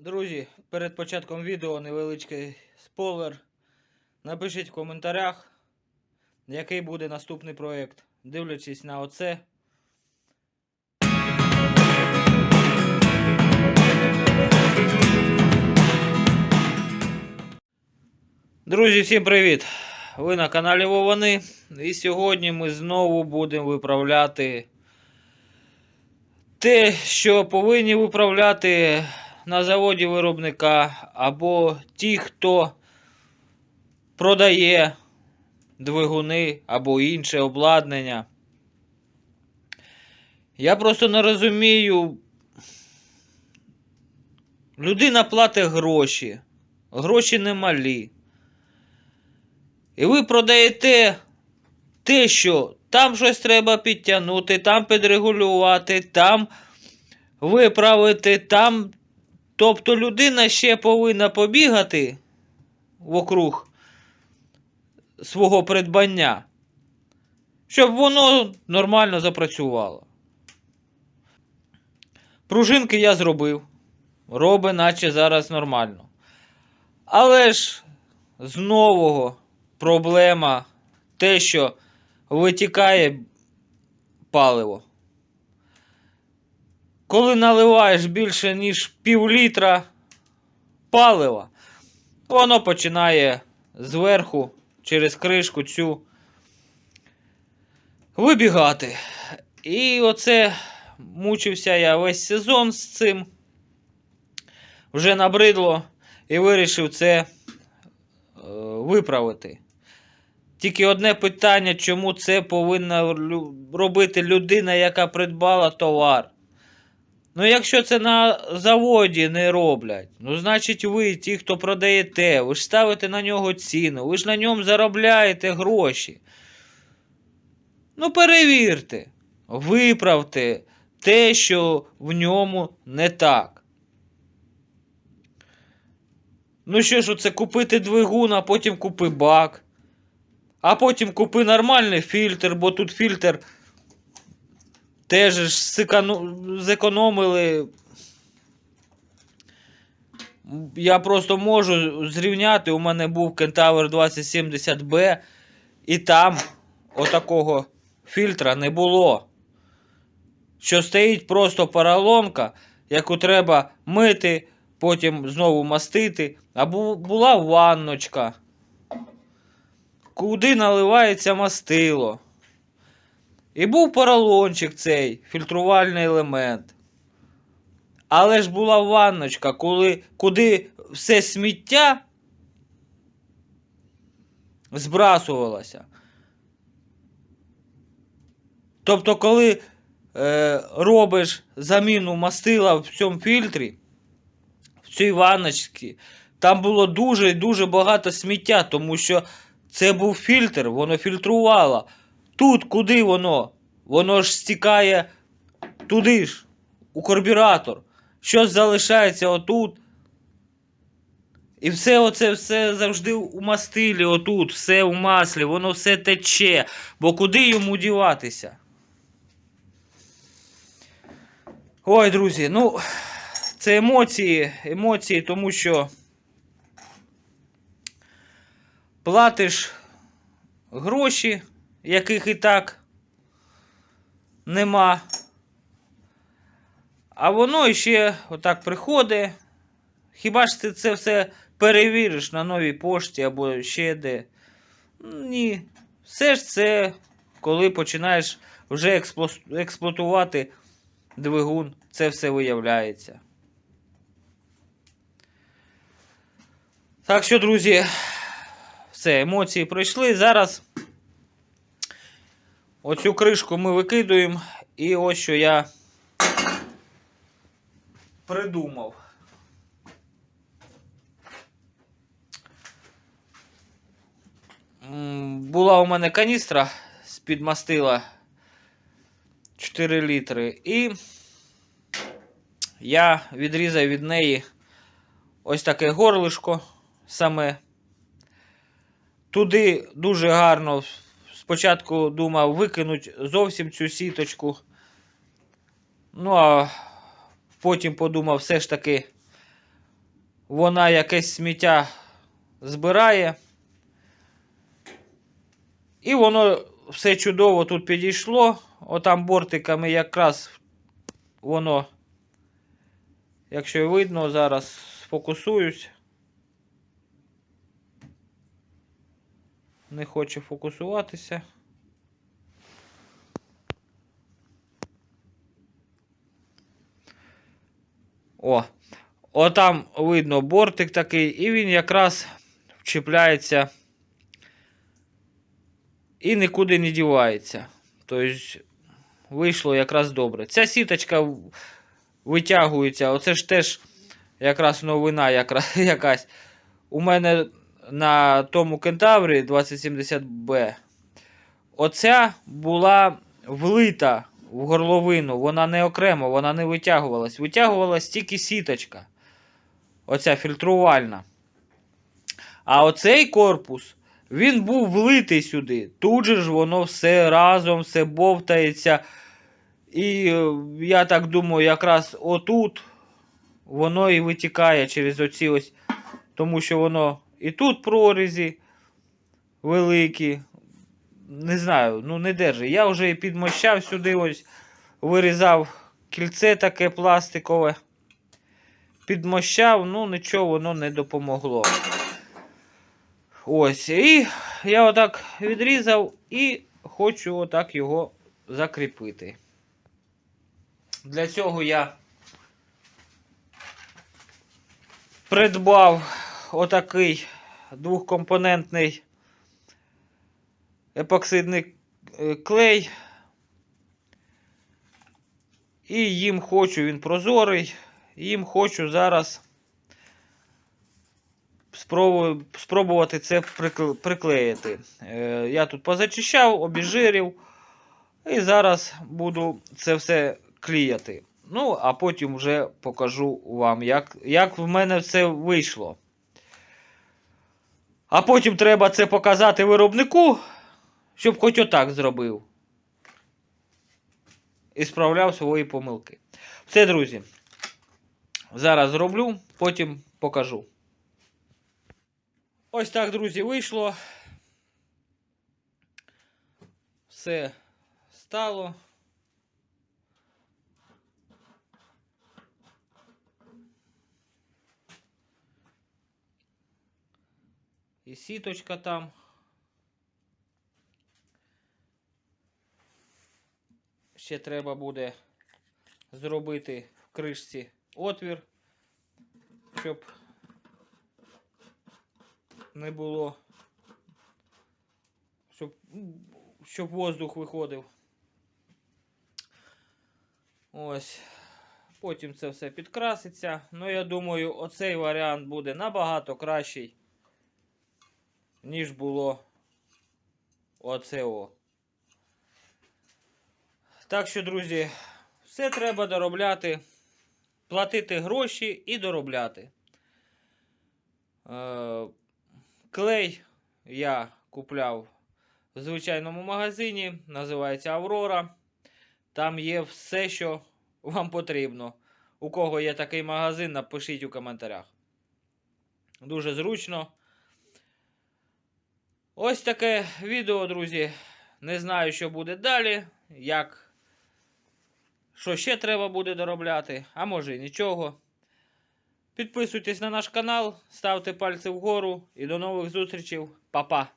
Друзі, перед початком відео невеличкий спойлер. Напишіть в коментарях, який буде наступний проєкт. Дивлячись на оце. Друзі, всім привіт! Ви на каналі Вовани. І сьогодні ми знову будемо виправляти те, що повинні виправляти на заводі виробника, або ті, хто продає двигуни або інше обладнання. Я просто не розумію. Людина платить гроші. Гроші немалі. І ви продаєте те, що там щось треба підтягнути, там підрегулювати, там виправити, там. Тобто людина ще повинна побігати вокруг свого придбання, щоб воно нормально запрацювало. Пружинки я зробив. Роби, наче зараз нормально. Але ж з нового проблема те, що витікає паливо. Коли наливаєш більше, ніж пів літра палива, воно починає зверху через кришку цю вибігати. І оце мучився я весь сезон з цим. Вже набридло і вирішив це е, виправити. Тільки одне питання, чому це повинна робити людина, яка придбала товар. Ну, якщо це на заводі не роблять, ну, значить ви, ті, хто продаєте, ви ж ставите на нього ціну, ви ж на ньому заробляєте гроші. Ну, перевірте, виправте те, що в ньому не так. Ну що ж, оце купити двигун, а потім купи бак. А потім купи нормальний фільтр, бо тут фільтр теж ж зеконо- зекономили. Я просто можу зрівняти. У мене був Кентавр 2070B, і там отакого фільтра не було. Що стоїть просто поролонка, яку треба мити, потім знову мастити. Або була ванночка куди наливається мастило. І був поролончик цей фільтрувальний елемент. Але ж була ванночка, коли, куди все сміття збрасувалося. Тобто, коли е, робиш заміну мастила в цьому фільтрі, в цій ванночці, там було дуже і дуже багато сміття, тому що це був фільтр, воно фільтрувало. Тут куди воно? Воно ж стікає туди ж, у карбюратор. Щось залишається отут. І все оце все завжди у мастилі, отут, все у маслі, воно все тече. Бо куди йому діватися? Ой, друзі, ну, це емоції, емоції, тому що платиш гроші, яких і так нема. А воно ще отак приходить. Хіба ж ти це все перевіриш на новій пошті або ще де? Ні. Все ж це, коли починаєш вже експлуатувати двигун, це все виявляється. Так що, друзі, все, емоції пройшли. Зараз оцю кришку ми викидуємо. І ось що я придумав. Була у мене каністра з-під мастила 4 літри. І я відрізав від неї ось таке горлишко саме. Туди дуже гарно спочатку думав викинуть зовсім цю сіточку. Ну, а потім подумав, все ж таки вона якесь сміття збирає. І воно все чудово тут підійшло. Отам бортиками якраз воно, якщо видно, зараз сфокусуюсь. Не хоче фокусуватися. О, отам видно бортик такий, і він якраз вчіпляється і нікуди не дівається. Тобто вийшло якраз добре. Ця сіточка витягується. Оце ж теж якраз новина якраз, якась. У мене на тому кентаврі 2070B. Оця була влита в горловину. Вона не окремо, вона не витягувалась. Витягувалась тільки сіточка. Оця фільтрувальна. А оцей корпус, він був влитий сюди. Тут же ж воно все разом, все бовтається. І е, я так думаю, якраз отут воно і витікає через оці ось. Тому що воно і тут прорізі великі. Не знаю, ну не держи. Я вже і підмощав сюди, ось вирізав кільце таке пластикове. Підмощав, ну нічого воно не допомогло. Ось. І я отак відрізав і хочу отак його закріпити. Для цього я придбав отакий двохкомпонентний епоксидний е, клей. І їм хочу, він прозорий. Їм хочу зараз спробувати це приклеїти. Е, Я тут позачищав, обіжирів. І зараз буду це все клеїти. Ну, а потім вже покажу вам, як, як в мене все вийшло. А потім треба це показати виробнику, щоб хоч отак зробив. І справляв свої помилки. Все, друзі. Зараз зроблю, потім покажу. Ось так, друзі, вийшло. Все стало. І сіточка там. Ще треба буде зробити в кришці отвір, щоб не було, щоб, щоб воздух виходив. Ось. Потім це все підкраситься. Ну, я думаю, оцей варіант буде набагато кращий, ніж було оце. Так що, друзі, все треба доробляти, платити гроші і доробляти. Е, клей я купляв в звичайному магазині, називається Аврора. Там є все, що вам потрібно. У кого є такий магазин, напишіть у коментарях. Дуже зручно. Ось таке відео, друзі. Не знаю, що буде далі. Як, що ще треба буде доробляти, а може і нічого. Підписуйтесь на наш канал, ставте пальці вгору і до нових зустрічей. Па-па!